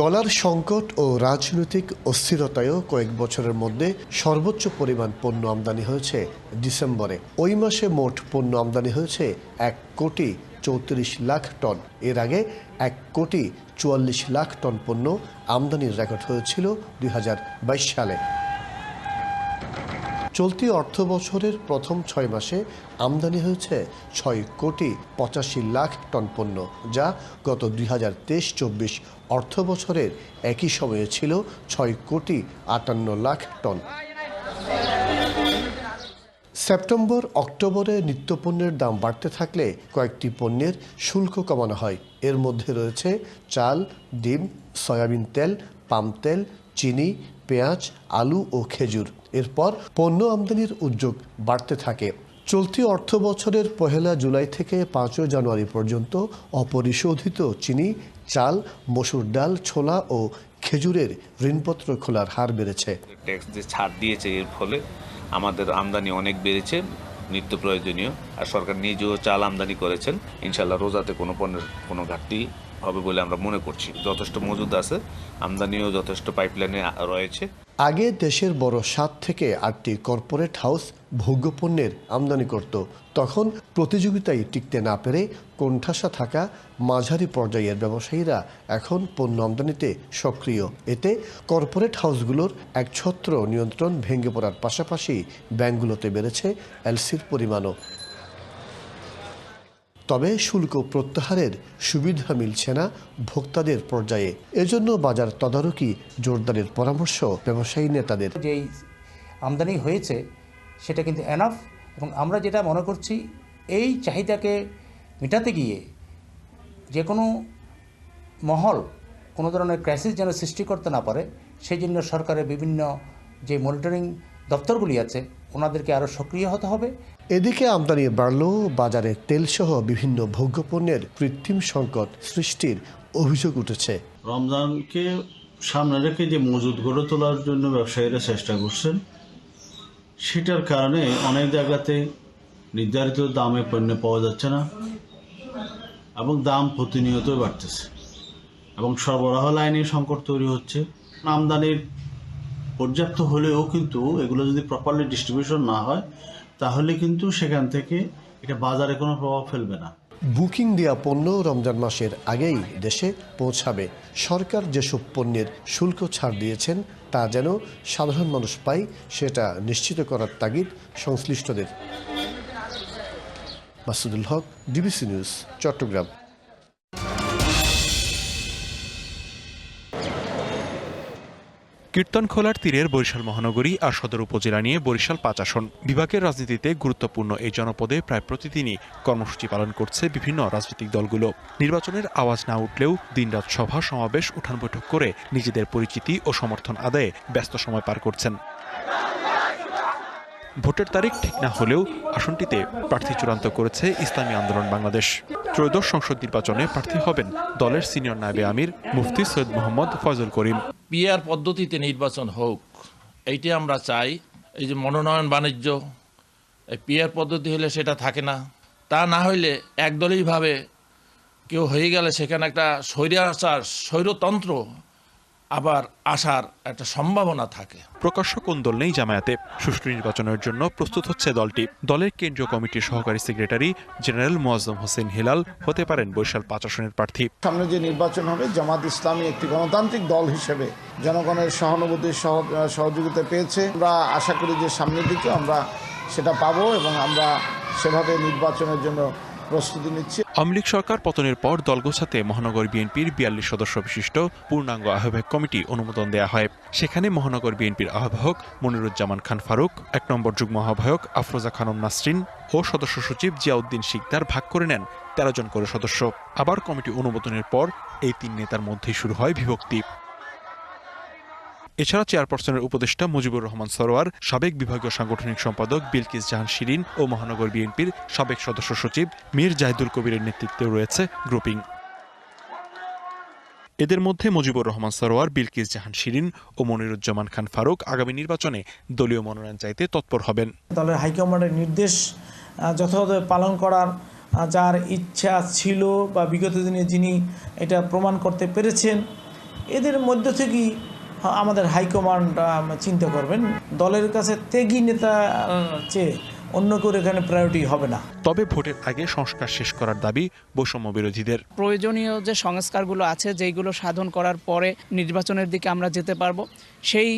Dollar সংকট ও রাজনৈতিক অস্থিরতায়ও কয়েক বছরের মধ্যে সর্বোচ্চ পরিমাণ পণ্য আমদানি হয়েছে ডিসেম্বরে। ওই মাসে মোট পণ্য আমদানি হয়েছে এক কোটি চৌত্রিশ লাখ টন। এর আগে এক কোটি চুয়াল্লিশ লাখ টন পণ্য আমদানির রেকর্ড হয়েছিল দুই হাজার বাইশ সালে। চলতি অর্থ বছরের প্রথম ছয় মাসে আমদানি হয়েছে ছয় কোটি পঁচাশি লাখ টন পণ্য, যা গত দুই হাজার তেইশ চব্বিশ অর্থ বছরের একই সময়ে ছিল ছয় কোটি আটান্ন লাখ টন। সেপ্টেম্বর, অক্টোবরে নিত্যপণ্যের দাম বাড়তে থাকলে কয়েকটি পণ্যের শুল্ক কমানো হয়। এর মধ্যে রয়েছে চাল, ডিম, সয়াবিন তেল, পাম তেল, চিনি, পেঁয়াজ, আলু ও খেজুর। এরপর পণ্য আমদানির উদ্যোগ বাড়তে থাকে। চলতি অর্থ বছরের পহেলা জুলাই থেকে পাঁচই জানুয়ারি পর্যন্ত অপরিশোধিত চিনি, চাল, মসুর ডাল, ছোলা ও খেজুরের ঋণপত্র খোলার হার বেড়েছে। ট্যাক্স যে ছাড় দিয়েছে এর ফলে আমাদের আমদানি অনেক বেড়েছে, নিত্য প্রয়োজনীয়। আর সরকার নিজেও চাল আমদানি করেছেন। ইনশাল্লাহ রোজাতে কোনো পণ্যের কোনো ঘাটতি হবে বলে আমরা মনে করছি। যথেষ্ট মজুদ আছে, আমদানিও যথেষ্ট পাইপলাইনে রয়েছে। আগে দেশের বড় সাত থেকে আটটি কর্পোরেট হাউস ভোগ্যপণ্যের আমদানি করত। তখন প্রতিযোগিতায় টিকতে না পেরে কোণঠাসা থাকা মাঝারি পর্যায়ের ব্যবসায়ীরা এখন পণ্য আমদানিতে সক্রিয়। এতে কর্পোরেট হাউসগুলোর একছত্র নিয়ন্ত্রণ ভেঙে পড়ার পাশাপাশি ব্যাংকগুলোতে বেড়েছে এলসির পরিমাণও। তবে শুল্ক প্রত্যাহারের সুবিধা মিলছে না ভোক্তাদের পর্যায়ে। এজন্য বাজার তদারকি জোরদারের পরামর্শ ব্যবসায়ী নেতাদের। যেই আমদানি হয়েছে, সেটা কিন্তু এনাফ এবং আমরা যেটা মনে করছি, এই চাহিদাকে মেটাতে গিয়ে যে কোনো মহল, কোনো ধরনের ক্রাইসিস যেন সৃষ্টি করতে না পারে, সেই জন্য সরকারের বিভিন্ন যে মনিটরিং দপ্তরগুলি আছে ওনাদেরকে আরও সক্রিয় হতে হবে। এদিকে আমদানি বাড়লেও বাজারে তেলসহ বিভিন্ন ভোগ্যপণ্যের কৃত্রিম সংকট সৃষ্টির অভিযোগ উঠেছে। রমজানকে সামনে রেখে যে মজুদ গড়ে তোলার জন্য ব্যবসায়ীরা চেষ্টা করছেন সেটার কারণে অনেক জায়গাতে নির্ধারিত দামে পণ্য পাওয়া যাচ্ছে না এবং দাম প্রতিনিয়ত বাড়তেছে এবং সরবরাহ লাইনে সংকট তৈরি হচ্ছে। আমদানির পর্যাপ্ত হলেও কিন্তু এগুলো যদি প্রপারলি ডিস্ট্রিবিউশন না হয়, তাহলে কিন্তু সেখান থেকে এটা বাজারে কোনো প্রভাব ফেলবে না। বুকিং দেওয়া পণ্য রমজান মাসের আগেই দেশে পৌঁছাবে। সরকার যেসব পণ্যের শুল্ক ছাড় দিয়েছেন, তা যেন সাধারণ মানুষ পায়, সেটা নিশ্চিত করার তাগিদ সংশ্লিষ্টদের। Masudul Haque, DBC news, Chattogram. কীর্তনখোলার তীরের বরিশাল মহানগরী আর সদর উপজেলা নিয়ে বরিশাল পাঁচ আসন। বিভাগের রাজনীতিতে গুরুত্বপূর্ণ এই জনপদে প্রায় প্রতিদিনই কর্মসূচি পালন করছে বিভিন্ন রাজনৈতিক দলগুলো। নির্বাচনের আওয়াজ না উঠলেও দিনরাত সভা, সমাবেশ, উঠান বৈঠক করে নিজেদের পরিচিতি ও সমর্থন আদায়ে ব্যস্ত সময় পার করছেন। ভোটের তারিখ ঠিক না হলেও আসনটিতে প্রার্থী চূড়ান্ত করেছে ইসলামী আন্দোলন বাংলাদেশ। ত্রয়োদশ সংসদ নির্বাচনে প্রার্থী হবেন দলের সিনিয়র নায়েবে আমির, মুফতি সৈয়দ মোহাম্মদ ফয়জুল করিম। পিআর পদ্ধতিতে নির্বাচন হোক এইটি আমরা চাই। এই যে মনোনয়ন বাণিজ্য, এই পিয়ার পদ্ধতি হলে সেটা থাকে না। তা না হইলে একদলীয়ভাবে কেউ হয়ে গেলে সেখানে একটা স্বৈরাচার, স্বৈরতন্ত্র আবার আসার একটা সম্ভাবনা থাকে। প্রকাশ্য কোন দল নেই জামায়াতে সুষ্ঠু নির্বাচনের জন্য প্রস্তুত হচ্ছে দলটি। দলের কেন্দ্রীয় কমিটির সহকারী secretary general Moazzem Hossain Hilal হতে পারেন বরিশাল পাঁচ আসনের প্রার্থী। সামনে যে নির্বাচন হবে জামাত ইসলামী একটি গণতান্ত্রিক দল হিসেবে জনগণের সহানুভূতি সহ- সহযোগিতা পেয়েছে। আমরা আশা করি যে সামনের দিকে আমরা সেটা পাবো এবং আমরা সেভাবে নির্বাচনের জন্য প্রস্তুতি নিচ্ছি। আওয়ামী লীগ সরকার পতনের পর দল গোছাতে মহানগর বিএনপির বিয়াল্লিশ সদস্য বিশিষ্ট পূর্ণাঙ্গ আহ্বায়ক কমিটি অনুমোদন দেয়া হয়। সেখানে মহানগর বিএনপির আহ্বায়ক মনিরুজ্জামান খান ফারুক, এক নম্বর যুগ্ম আহ্বায়ক আফরোজা খানম নাসরিন ও সদস্য সচিব জিয়াউদ্দিন শিকদার ভাগ করে নেন তেরো জন করে সদস্য। আবার কমিটি অনুমোদনের পর এই তিন নেতার মধ্যেই শুরু হয় বিভক্তি। এছাড়া চেয়ারপারসনের উপদেষ্টা মুজিবুর রহমান সরোয়ার, সাবেক বিভাগীয় সাংগঠনিক সম্পাদক বিলকিস জাহান শিরিন ও মহানগর বিএনপির সাবেক সদস্য সচিব মীর জাহিদুল কবিরের নেতৃত্বেও রয়েছে গ্রুপিং। এদের মধ্যে মুজিবুর রহমান সরোয়ার, বিলকিস জাহান শিরিন ও মনিরুজ্জামান খান ফারুক আগামী নির্বাচনে দলীয় মনোনয়ন চাইতে তৎপর হবেন। দলের হাইকমান্ডের নির্দেশ যথাযথ পালন করার যার ইচ্ছা ছিল বা বিগত দিনে যিনি এটা প্রমাণ করতে পেরেছেন, এদের মধ্য থেকেই আমাদের হাইকমান্ড চিন্তা করবেন দলের কাছে ত্যাগী নেতা চেয়ে অন্য কেউ এখানে প্রায়োরিটি হবে না। তবে ভোটের আগে সংস্কার শেষ করার দাবি বৈষম্য বিরোধীদের। প্রয়োজনীয় যে সংস্কারগুলো আছে যেইগুলো সাধন করার পরে নির্বাচনের দিকে আমরা যেতে পারব সেই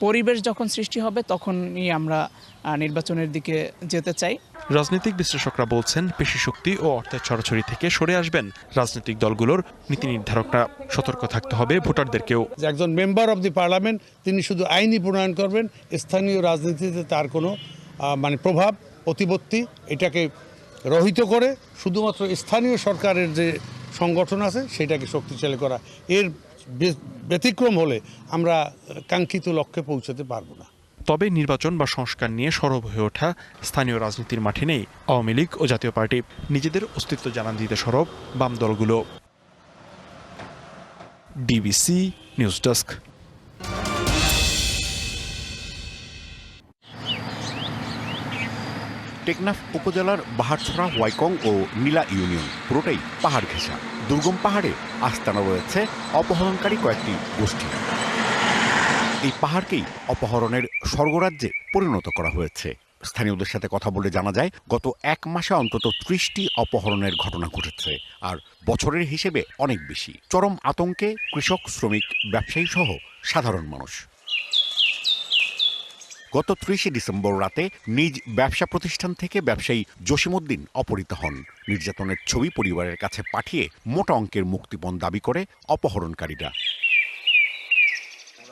পরিবেশ যখন সৃষ্টি হবে তখনই আমরা নির্বাচনের দিকে যেতে চাই। রাজনৈতিক বিশ্লেষকরা বলছেন পেশি শক্তি ও অর্থের ছড়াছড়ি থেকে সরে আসবেন রাজনৈতিক দলগুলোর নীতি নির্ধারকরা। সতর্ক থাকতে হবে ভোটারদেরকেও। যে একজন মেম্বার অব দি পার্লামেন্ট তিনি শুধু আইনই প্রণয়ন করবেন স্থানীয় রাজনীতিতে তার কোনো মানে প্রভাব, প্রতিপত্তি এটাকে রহিত করে শুধুমাত্র স্থানীয় সরকারের যে সংগঠন আছে সেটাকে শক্তিশালী করা। এর ব্যতিক্রম হলে আমরা কাঙ্ক্ষিত লক্ষ্যে পৌঁছাতে পারব না। তবে নির্বাচন বা সংস্কার নিয়ে সরব হয়ে ওঠা স্থানীয় রাজনীতির মাঠে নেই আওয়ামী লীগ ও জাতীয় পার্টি। নিজেদের অস্তিত্ব জানান দিতে সরব বাম দলগুলো। DBC news desk. টেকনাফ উপজেলার বাহারছড়া, ওয়াইকং ও নীলা ইউনিয়ন পুরোটাই পাহাড় ঘেঁষা। দুর্গম পাহাড়ে আস্তানা রয়েছে অপহরণকারী কয়েকটি গোষ্ঠী। এই পাহাড়কেই অপহরণের স্বর্গরাজ্যে পরিণত করা হয়েছে। স্থানীয়দের সাথে কথা বলে জানা যায়, গত এক মাসে অন্তত ত্রিশটি অপহরণের ঘটনা ঘটেছে, আর বছরের হিসেবে অনেক বেশি। চরম আতঙ্কে কৃষক, শ্রমিক ব্যবসায়ী সহ সাধারণ মানুষ। গত ত্রিশে ডিসেম্বর রাতে নিজ ব্যবসা প্রতিষ্ঠান থেকে ব্যবসায়ী জসিমুদ্দিন অপহৃত হন। নির্যাতনের ছবি পরিবারের কাছে পাঠিয়ে মোটা অঙ্কের মুক্তিপণ দাবি করে অপহরণকারীরা।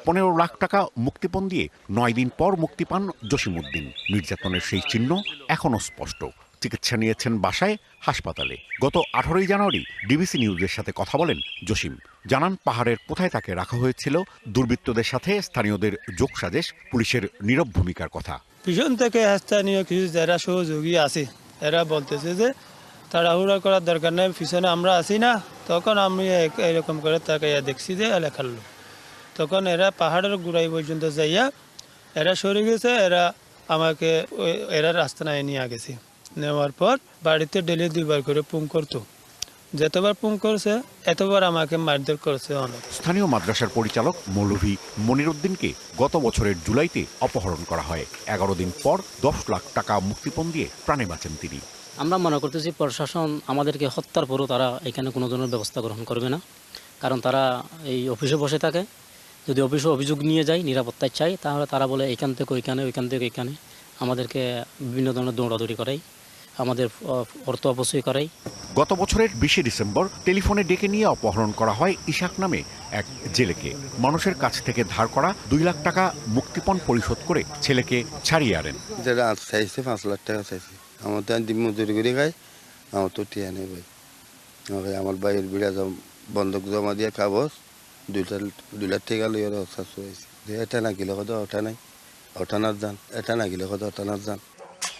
পনেরো লাখ টাকা মুক্তিপণ দিয়ে নয় দিন পর মুক্তি পান জসিমুদ্দিন নির্যাতনের সেই চিহ্ন এখনও স্পষ্ট। চিকিৎসা নিয়েছেন বাসায়, হাসপাতালে। গত আঠারোই জানুয়ারি ডিবিসি নিউজের সাথে কথা বলেন জসিম। জানান পাহাড়ের কোথায় তাকে রাখা হয়েছিল, দুর্বৃত্তদের সাথে স্থানীয়দের যোগসাজেশ, পুলিশের নীরব ভূমিকার কথা। পিছন থেকে স্থানীয় কিছু যারা সহযোগী আছে, এরা বলতেছে যে তাড়াহুড়া করার দরকার নেই, পিছনে আমরা আছি না। তখন আমি এরকম করে তাকে দেখছি যে এলাকার লোক। তখন এরা পাহাড়ের গোড়াই পর্যন্ত যাইয়া, এরা সরে গেছে, এরা আমাকে এরা রাস্তা নিয়ে গেছে। নেওয়ার পর বাড়িতে ডেলি দুইবার করে পুং করতো। যতবার পুং করছে এতবার আমাকে মারধর করছে অনেক। স্থানীয় মাদ্রাসার পরিচালক মৌলভী মনিরুদ্দিনকে গত বছরের জুলাইতে অপহরণ করা হয়। এগারো দিন পর দশ লাখ টাকা মুক্তিপণ দিয়ে প্রাণে বাঁচেন তিনি। আমরা মনে করতেছি প্রশাসন আমাদেরকে হত্যার পরও তারা এখানে কোনো ধরনের ব্যবস্থা গ্রহণ করবে না। কারণ তারা এই অফিসে বসে থাকে। যদি অফিসে অভিযোগ নিয়ে যায় নিরাপত্তায় চাই তাহলে তারা বলে এখান থেকে ওইখানে ওইখান থেকে এখানে আমাদেরকে বিভিন্ন ধরনের দৌড়াদৌড়ি করাই আমাদের অর্থ অপচয় করাই। গত বছরের বিশে ডিসেম্বর টেলিফোনে ডেকে নিয়ে অপহরণ করা হয় ইশাক নামে এক জেলেকে। মানুষের কাছ থেকে ধার করা দুই লাখ টাকা মুক্তিপণ পরিশোধ করে ছেলেকে ছাড়িয়ে আনেন। যেটা চাইছে পাঁচ লাখ টাকা চাইছে। আমার তো দিন মজুরি করে খাই আমার তো টিয়া নেই ভাই। আমার ভাইয়ের বিড়া জম- বন্ধক জমা দিয়ে কাগজ দুইটা দুই লাখ টাকা লইয়া শাশু হয়েছে এটা না গেলে কত ওটা নাই ওটা না যান এটা না গেলে কত ওটা না যান।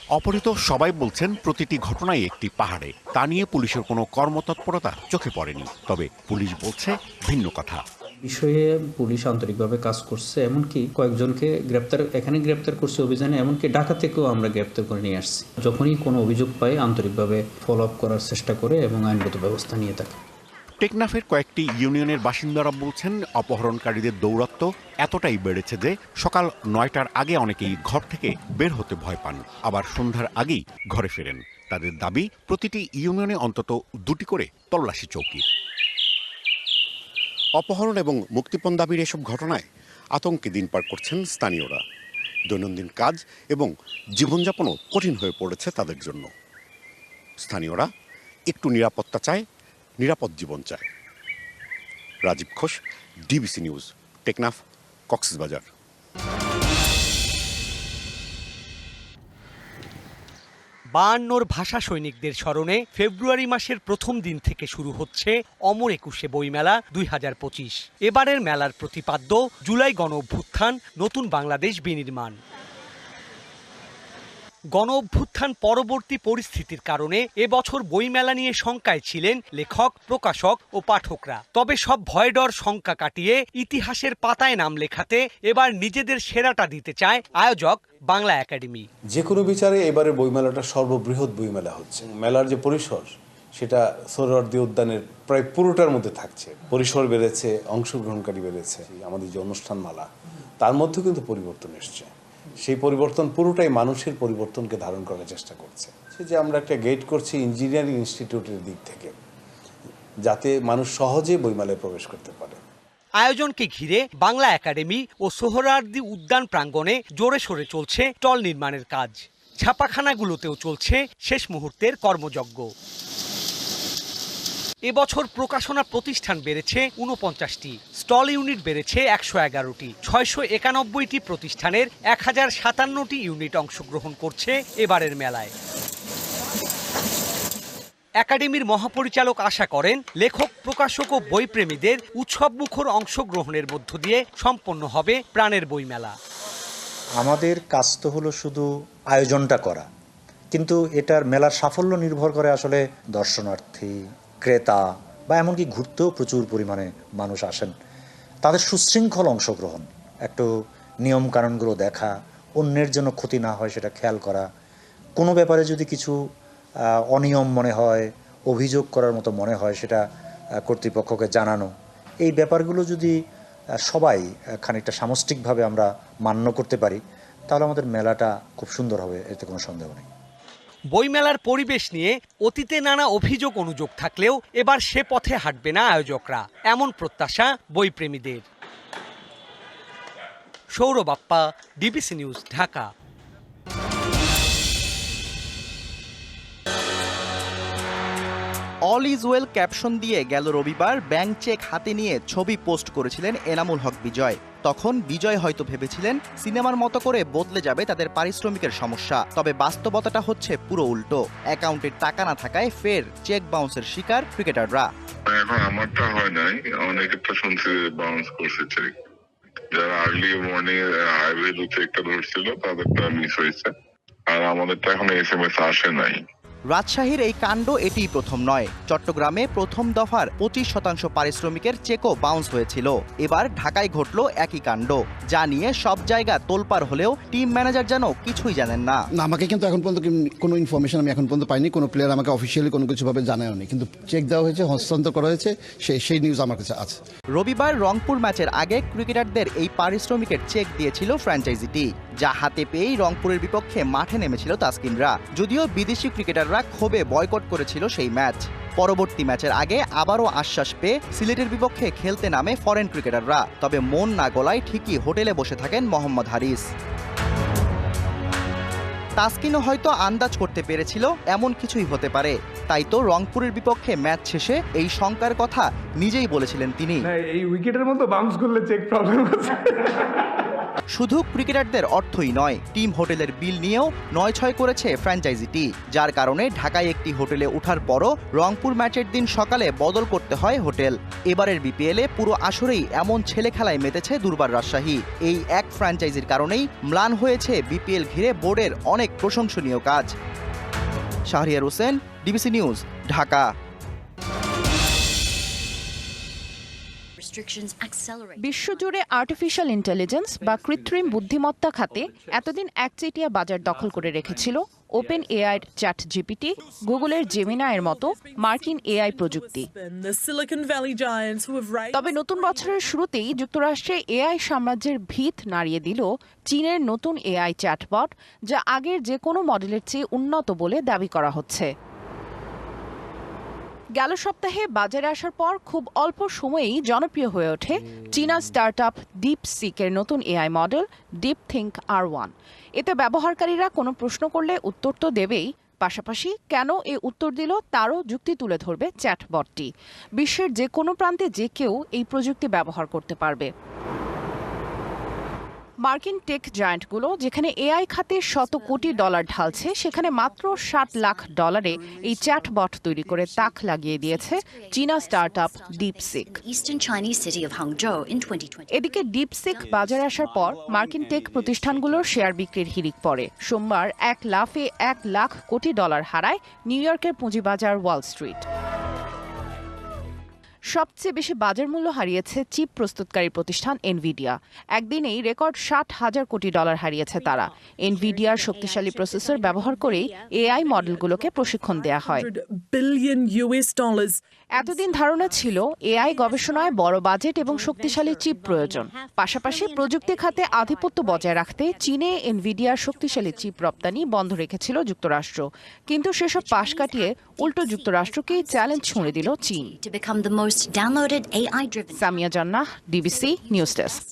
অপহৃত সবাই বলছেন প্রতিটি ঘটনাই একটি পাহাড়ে। তা নিয়ে পুলিশের কোনো কর্মতৎপরতা চোখে পড়েনি। তবে পুলিশ বলছে ভিন্ন কথা। বিষয়ে পুলিশ আন্তরিকভাবে কাজ করছে, এমনকি কয়েকজনকে গ্রেপ্তার, এখানে গ্রেপ্তার করছে অভিযানে, এমনকি ঢাকা থেকেও আমরা গ্রেপ্তার করে নিয়ে আসছি। যখনই কোনো অভিযোগ পাই আন্তরিকভাবে ফলো আপ করার চেষ্টা করে এবং আইনগত ব্যবস্থা নিয়ে থাকি। টেকনাফের কয়েকটি ইউনিয়নের বাসিন্দারা বলছেন, অপহরণকারীদের দৌরাত্ম এতটাই বেড়েছে যে সকাল নয়টার আগে অনেকেই ঘর থেকে বের হতে ভয় পান। আবার সন্ধ্যার আগেই ঘরে ফেরেন। তাদের দাবি, প্রতিটি ইউনিয়নে অন্তত দুটি করে তল্লাশি চৌকি অপহরণ এবং মুক্তিপণ দাবির এসব ঘটনায় আতঙ্কে দিন পার করছেন স্থানীয়রা। দৈনন্দিন কাজ এবং জীবনযাপনও কঠিন হয়ে পড়েছে তাদের জন্য। স্থানীয়রা, একটু নিরাপত্তা চায় নিরাপদ জীবন চায়। Rajib Ghosh, DBC news, Teknaf, Cox's Bazar. বায়ান্নর ভাষা সৈনিকদের স্মরণে ফেব্রুয়ারি মাসের প্রথম দিন থেকে শুরু হচ্ছে অমর একুশে বইমেলা দুই হাজার পঁচিশ। এবারের মেলার প্রতিপাদ্য জুলাই গণ অভ্যুত্থান নতুন বাংলাদেশ বিনির্মাণ। গণ অভ্যুত্থান পরবর্তী পরিস্থিতির কারণে এবছর বইমেলা নিয়ে শঙ্কায় ছিলেন লেখক, প্রকাশক ও পাঠকরা। তবে সব ভয়ডর শঙ্কা কাটিয়ে ইতিহাসের পাতায় নাম লেখাতে এবার নিজেদের সেরাটা দিতে চায় আয়োজক বাংলা একাডেমি। যে কোনো বিচারে এবারে বইমেলাটা সর্ববৃহৎ বইমেলা হচ্ছে। মেলার যে পরিসর, সেটা সোহরাওয়ার্দী উদ্যানের প্রায় পুরোটার মধ্যে থাকছে। পরিসর বেড়েছে, অংশগ্রহণকারী বেড়েছে, আমাদের যে অনুষ্ঠানমালা, তার মধ্যেও কিন্তু পরিবর্তন এসছে। সেই পরিবর্তন পুরোটাই মানুষের পরিবর্তনকে ধারণ করার চেষ্টা করছে। সে যে আমরা একটা গেট করছি ইঞ্জিনিয়ারিং ইনস্টিটিউটের দিক থেকে, যাতে মানুষ সহজে বইমেলায় প্রবেশ করতে পারে। আয়োজনকে ঘিরে বাংলা একাডেমি ও সোহরাওয়ার্দী উদ্যান প্রাঙ্গণে জোরে সোরে চলছে টল নির্মাণের কাজ। ছাপাখানাগুলোতেও চলছে শেষ মুহূর্তের কর্মযজ্ঞ। এবছর প্রকাশনা প্রতিষ্ঠান বেড়েছে উনপঞ্চাশটি স্টল ইউনিট বেড়েছে একশো এগারোটি, ছয়শো একানব্বইটি প্রতিষ্ঠানের এক হাজার সাতান্নটি ইউনিট অংশগ্রহণ করছে এবারের মেলায়। একাডেমির মহাপরিচালক আশা করেন, লেখক, প্রকাশক ও বইপ্রেমীদের উৎসবমুখর অংশগ্রহণের মধ্য দিয়ে সম্পন্ন হবে প্রাণের বইমেলা। আমাদের কাজ তো হলো শুধু আয়োজনটা করা, কিন্তু এটার মেলার সাফল্য নির্ভর করে আসলে দর্শনার্থী ক্রেতা বা এমনকি ঘুরতেও প্রচুর পরিমাণে মানুষ আসেন। তাদের সুশৃঙ্খল অংশগ্রহণ, একটু নিয়মকানুনগুলো দেখা, অন্যের জন্য ক্ষতি না হয় সেটা খেয়াল করা, কোনো ব্যাপারে যদি কিছু অনিয়ম মনে হয়, অভিযোগ করার মতো মনে হয় সেটা কর্তৃপক্ষকে জানানো, এই ব্যাপারগুলো যদি সবাই খানিকটা সামষ্টিকভাবে আমরা মান্য করতে পারি, তাহলে আমাদের মেলাটা খুব সুন্দর হবে, এতে কোনো সন্দেহ নেই। বইমেলার পরিবেশ নিয়ে অতীতে নানা অভিযোগ অনুযোগ থাকলেও এবার সে পথে হাঁটবে না আয়োজকরা, এমন প্রত্যাশা বইপ্রেমীদের। Sourav Appa, DBC news, Dhaka. All is well caption দিয়ে গেল রবিবার ব্যাংক চেক হাতে নিয়ে ছবি পোস্ট করেছিলেন এনামুল হক বিজয়। তখন বিজয় হয়তো ভেবেছিলেন সিনেমার মতো করে বদলে যাবে তাদের পারিশ্রমিকের সমস্যা। তবে বাস্তবতাটা হচ্ছে পুরো উল্টো। অ্যাকাউন্টের টাকা না থাকায় ফের চেক বাউন্সের শিকার ক্রিকেটাররা। এখন আমারটা হয় নাই। অনেকে তো শুনছি বাউন্স করছে চেক যারা আর্লি মর্নিং হাইওয়ে চেকটা ধরছিল, তাদেরটা মিস হয়েছে। আর আমাদেরটা এখন এস এম এস আসে নাই। রাজশাহীর এই কাণ্ড এটিই প্রথম নয়। চট্টগ্রামে প্রথম দফার পঁচিশ শতাংশ পারিশ্রমিকের চেকও বাউন্স হয়েছিল। এবার ঢাকায় ঘটল একই কাণ্ড। যা নিয়ে সব জায়গা তোলপাড় হলেও টিম ম্যানেজার যেন কিছুই জানেন না। না আমাকে কিন্তু এখন পর্যন্ত কিন- কোনো ইনফরমেশন আমি এখন পর্যন্ত পাইনি। কোনো প্লেয়ার আমাকে অফিসিয়ালি কোনো কিছুভাবে জানায়নি। কিন্তু চেক দেওয়া হয়েছে হস্তান্তর করা হয়েছে সেই সেই নিউজ আমার কাছে আছে। রবিবার রংপুর ম্যাচের আগে ক্রিকেটারদের এই পারিশ্রমিকের চেক দিয়েছিল ফ্র্যাঞ্চাইজিটি যা হাতে পেয়েই রংপুরের বিপক্ষে মাঠে নেমেছিল তাসকিনরা। যদিও বিদেশি ক্রিকেটাররা ক্ষোভে বয়কট করেছিল সেই ম্যাচ। পরবর্তী ম্যাচের আগে আবারও আশ্বাস পেয়ে সিলেটের বিপক্ষে খেলতে নামে ফরেন ক্রিকেটাররা। তবে মন না গলায় ঠিকই হোটেলে বসে থাকেন মোহাম্মদ হারিস। তাসকিনও হয়তো আন্দাজ করতে পেরেছিল, এমন কিছুই হতে পারে। তাই তো রংপুরের বিপক্ষে ম্যাচ শেষে এই শঙ্কার কথা নিজেই বলেছিলেন তিনি। এই উইকেটের মতো বাউন্স করলে চেক প্রবলেম আছে। শুধু ক্রিকেটারদের অর্থই নয়, টিম হোটেলের বিল নিয়েও নয় ছয় করেছে ফ্র্যাঞ্চাইজিটি, যার কারণে ঢাকায় একটি হোটেলে ওঠার পরও রংপুর ম্যাচের দিন সকালে বদল করতে হয় হোটেল। এবারের বিপিএলে পুরো আসরেই এমন ছেলে খেলায় মেতেছে দুর্বার রাজশাহী। এই এক ফ্র্যাঞ্চাইজির কারণেই ম্লান হয়েছে বিপিএল ঘিরে বোর্ডের অনেক প্রশংসনীয় কাজ। Shahriar Hossain, DBC news, Dhaka. বিশ্বজুড়ে আর্টিফিশিয়াল ইন্টেলিজেন্স বা কৃত্রিম বুদ্ধিমত্তা খাতে এতদিন একচেটিয়া বাজার দখল করে রেখেছিল ওপেন এআই চ্যাট জিপিটি গুগলের জেমিনা এর মতো মার্কিন এআই প্রযুক্তি। তবে নতুন বছরের শুরুতেই যুক্তরাষ্ট্রে এআই সাম্রাজ্যের ভিত নাড়িয়ে দিল চীনের নতুন এআই চ্যাটবট যা আগের যে কোনো মডেলের চেয়ে উন্নত বলে দাবি করা হচ্ছে। গেল সপ্তাহে বাজারে আসার পর খুব অল্প সময়েই জনপ্রিয় হয়ে ওঠে চীনা স্টার্টআপ ডিপ সিকের নতুন AI model DeepThink R one এতে ব্যবহারকারীরা কোনো প্রশ্ন করলে উত্তর তো দেবেই। পাশাপাশি কেন এ উত্তর দিল তারও যুক্তি তুলে ধরবে চ্যাটবটটি। বিশ্বের যে কোনো প্রান্তে যে কেউ এই প্রযুক্তি ব্যবহার করতে পারবে। মার্কিন টেক জায়ান্টগুলো যেখানে এআই খাতে শত কোটি ডলার ঢালছে সেখানে মাত্র ষাট লাখ ডলারে এই চ্যাটবট তৈরি করে তাক লাগিয়ে দিয়েছে চীনা ডিপসিক Hangzhou in 2020. এদিকে ডিপসিক বাজারে আসার পর মার্কিন টেক প্রতিষ্ঠানগুলোর শেয়ার বিক্রির হিড়িক পড়ে। সোমবার এক লাফে এক লাখ কোটি ডলার হারায় নিউ ইয়র্কের পুঁজিবাজার ওয়াল স্ট্রিট। সবচেয়ে বেশি বাজার মূল্য হারিয়েছে চিপ প্রস্তুতকারী প্রতিষ্ঠান এনভিডিয়া একদিনেই রেকর্ড ষাট হাজার কোটি ডলার হারিয়েছে তারা। এনভিডিয়ার শক্তিশালী প্রসেসর ব্যবহার করেই এআই মডেলগুলোকে প্রশিক্ষণ দেয়া হয়. এতদিন ধারণা ছিল এআই গবেষণায় বড় বাজেট এবং শক্তিশালী চিপ প্রয়োজন। পাশাপাশি প্রযুক্তি খাতে আধিপত্য বজায় রাখতে চীনে এনভিডিয়ার শক্তিশালী চিপ রপ্তানি বন্ধ রেখেছিল যুক্তরাষ্ট্র। কিন্তু সেসব পাশ কাটিয়ে উল্টো যুক্তরাষ্ট্রকে চ্যালেঞ্জ ছুঁড়ে দিল চীন। সামিয়া জান্নাহ ডিবিসি নিউজ ডেস্ক